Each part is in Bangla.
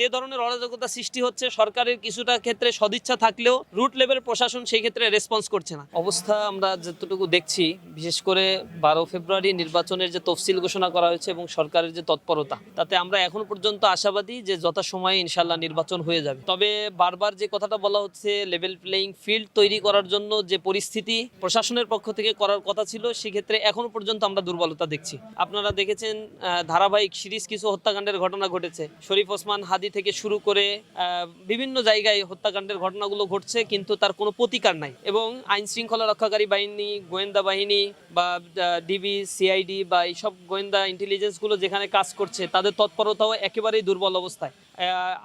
যে ধরনের অরাজকতা সৃষ্টি হচ্ছে, সরকারের কিছুটা ক্ষেত্রে সদিচ্ছা থাকলেও রুট লেভেল প্রশাসন সেই ক্ষেত্রে রেসপন্স করছে না। অবস্থা আমরা যতটুকু দেখছি, বিশেষ করে বারো ফেব্রুয়ারি নির্বাচনের যে তফসিল ঘোষণা করা হয়েছে এবং সরকারের যে তৎপরতা, তাতে আমরা এখন পর্যন্ত আশাবাদী যে যথাসময়ে ইনশাল্লাহ নির্বাচন হয়ে যাবে। তবে বারবার যে কথাটা বলা হচ্ছে লেভেল প্লেইং ফিল্ড তৈরি করার জন্য যে পরিস্থিতি প্রশাসনের পক্ষ থেকে করার কথা ছিল, সেক্ষেত্রে এখনও পর্যন্ত আমরা দুর্বলতা দেখছি। আপনারা দেখেছেন ধারাবাহিক সিরিজ কিছু হত্যাকাণ্ডের ঘটনা ঘটেছে। শরীফ ওসমান হাদি থেকে শুরু করে বিভিন্ন জায়গায় হত্যাকাণ্ডের ঘটনাগুলো ঘটছে, কিন্তু তার কোনো প্রতিকার নাই। এবং আইন শৃঙ্খলা রক্ষাকারী বাহিনী, গোয়েন্দা বাহিনী বা ডিবি, সিআইডি বা এইসব গোয়েন্দা ইন্টেলিজেন্সগুলো যেখানে কাজ করছে, তাদের তৎপরতাও একেবারেই দুর্বল অবস্থায়।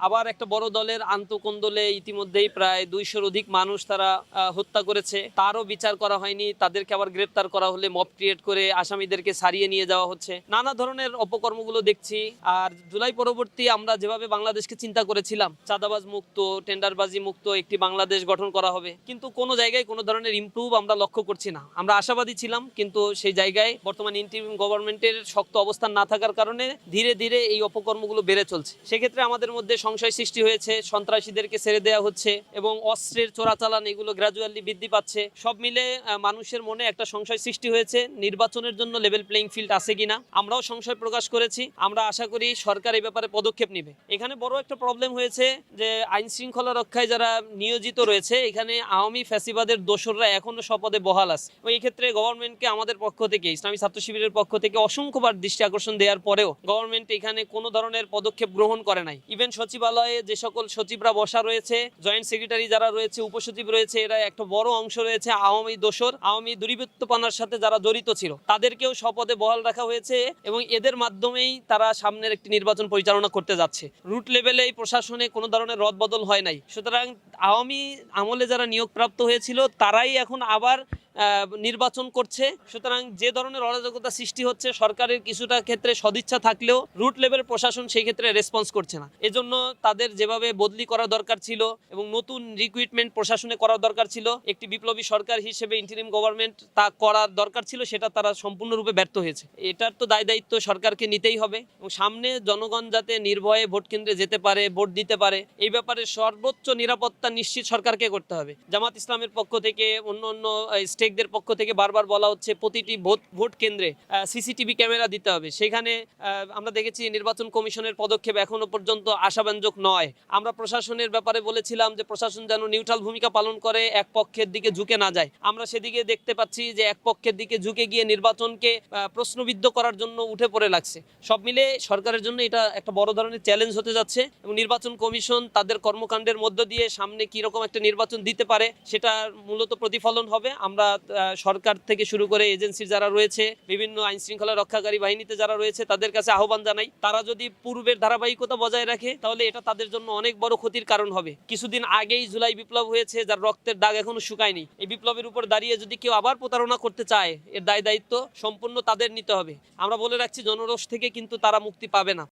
আবার একটা বড় দলের আন্তকোন্দলে ইতিমধ্যেই প্রায় দুইশোর অধিক মানুষ তারা হত্যা করেছে। তারও বিচার করা হয়নি। তাদেরকে আবার গ্রেপ্তার করা হলে মব ক্রিয়েট করে আসামিদেরকে সারিয়ে নিয়ে যাওয়া হচ্ছে। নানা ধরনের অপকর্মগুলো দেখছি। আর জুলাই পরবর্তী আমরা যেভাবে বাংলাদেশকে চিন্তা করেছিলাম, চাঁদাবাজ মুক্ত, টেন্ডারবাজি মুক্ত একটি বাংলাদেশ গঠন করা হবে, কিন্তু কোনো জায়গায় কোনো ধরনের ইমপ্রুভ আমরা লক্ষ্য করছি না। আমরা আশাবাদী ছিলাম, কিন্তু সেই জায়গায় বর্তমান ইন্টারিম গভর্নমেন্টের শক্ত অবস্থান না থাকার কারণে ধীরে ধীরে এই অপকর্মগুলো বেড়ে চলছে। সেক্ষেত্রে আমাদের মধ্যে সংশয় সৃষ্টি হয়েছে, সন্ত্রাসীদেরকে ছেড়ে দেওয়া হচ্ছে এবং অস্ত্রের চোরাচালান এগুলো গ্রাজুয়ালি বৃদ্ধি পাচ্ছে। সব মিলে মানুষের মনে একটা সংশয় সৃষ্টি হয়েছে, নির্বাচনের জন্য লেভেল প্লেইং ফিল্ড আছে কিনা, আমরাও সংশয় প্রকাশ করেছি। আমরা আশা করি সরকার এই ব্যাপারে পদক্ষেপ নেবে। এখানে বড় একটা প্রবলেম হয়েছে যে আইন শৃঙ্খলা রক্ষায় যারা নিয়োজিত রয়েছে, এখানে আওয়ামী ফ্যাসিবাদের দোসররা এখনও শপথে বহাল আছে। এবং এই ক্ষেত্রে গভর্নমেন্টকে আমাদের পক্ষ থেকে, ইসলামী ছাত্র শিবিরের পক্ষ থেকে অসংখ্যবার দৃষ্টি আকর্ষণ দেওয়ার পরেও গভর্নমেন্ট এখানে কোনো ধরনের পদক্ষেপ গ্রহণ করে নাই। ইভেন সচিবালয়ে যে সকল সচিবরা বসা রয়েছে, জয়েন্ট সেক্রেটারি যারা রয়েছে, উপসচিব রয়েছে, এরা একটা বড় অংশ রয়েছে আওয়ামী দোসর আওয়ামী দুর্বৃত্তপনার সাথে যারা জড়িত ছিল, তাদেরকেও শপথে বহাল রাখা হয়েছে এবং এদের মাধ্যমেই তারা সামনের একটি নির্বাচন পরিচালনা করতে যাচ্ছে। রুট লেভেলে এই প্রশাসনে কোনো ধরনের রদবদল হয় নাই। সুতরাং আওয়ামী আমলে যারা নিয়োগপ্রাপ্ত হয়েছিল, তারাই এখন আবার নির্বাচন করছে। সুতরাং যে ধরনের অরাজকতা সৃষ্টি হচ্ছে, সরকারের কিছুটা ক্ষেত্রে সদিচ্ছা থাকলেও রুট লেভেল প্রশাসন সেই ক্ষেত্রে রেসপন্স করছে না। এজন্য তাদের যেভাবে বদলি করা দরকার ছিল এবং নতুন রিক্রুটমেন্ট প্রশাসনে করা দরকার ছিল, একটি বিপ্লবী সরকার হিসেবে ইন্টারিম গভর্নমেন্ট তা করার দরকার ছিল, সেটা তারা সম্পূর্ণরূপে ব্যর্থ হয়েছে। এটার তো দায় দায়িত্ব সরকারকে নিতেই হবে এবং সামনে জনগণ যাতে নির্ভয়ে ভোট কেন্দ্রে যেতে পারে, ভোট দিতে পারে, এই ব্যাপারে সর্বোচ্চ নিরাপত্তা নিশ্চিত সরকারকে করতে হবে। জামাত ইসলামের পক্ষ থেকে অন্য অন্য স্টেকদের পক্ষ থেকে বারবার বলা হচ্ছে প্রতিটি ভোট ভোট কেন্দ্রে সিসিটিভি ক্যামেরা দিতে হবে। সেখানে আমরা দেখেছি নির্বাচন কমিশনের পদক্ষেপ এখনও পর্যন্ত আশাব্যঞ্জক নয়। আমরা প্রশাসনের ব্যাপারে বলেছিলাম যে প্রশাসন যেন নিউট্রাল ভূমিকা পালন করে, এক পক্ষের দিকে ঝুঁকে না যায়। আমরা সেদিকে দেখতে পাচ্ছি যে এক পক্ষের দিকে ঝুঁকে গিয়ে নির্বাচনকে প্রশ্নবিদ্ধ করার জন্য উঠে পড়ে লাগছে। সব মিলে সরকারের জন্য এটা একটা বড় ধরনের চ্যালেঞ্জ হতে যাচ্ছে এবং নির্বাচন কমিশন তাদের কর্মকাণ্ডের মধ্য দিয়ে সামনে কি রকম একটা নির্বাচন দিতে পারে সেটা মূলত প্রতিফলন হবে। আমরা সরকার থেকে শুরু করে এজেন্সির যারা রয়েছে, বিভিন্ন আইন শৃঙ্খলা রক্ষাকারী বাহিনীতে যারা রয়েছে, তাদের কাছে আহ্বান জানাই। তারা যদি পূর্বের ধারাবাহিকতা বজায় রাখে, তাহলে এটা তাদের জন্য অনেক বড় ক্ষতির কারণ হবে। কিছুদিন আগেই জুলাই বিপ্লব হয়েছে, যার রক্তের দাগ এখনও শুকায়নি। এই বিপ্লবের উপর দাঁড়িয়ে যদি কেউ আবার প্রতারণা করতে চায়, এর দায় দায়িত্ব সম্পূর্ণ তাদের নিতে হবে। আমরা বলে রাখছি, জনরোষ থেকে কিন্তু তারা মুক্তি পাবে না।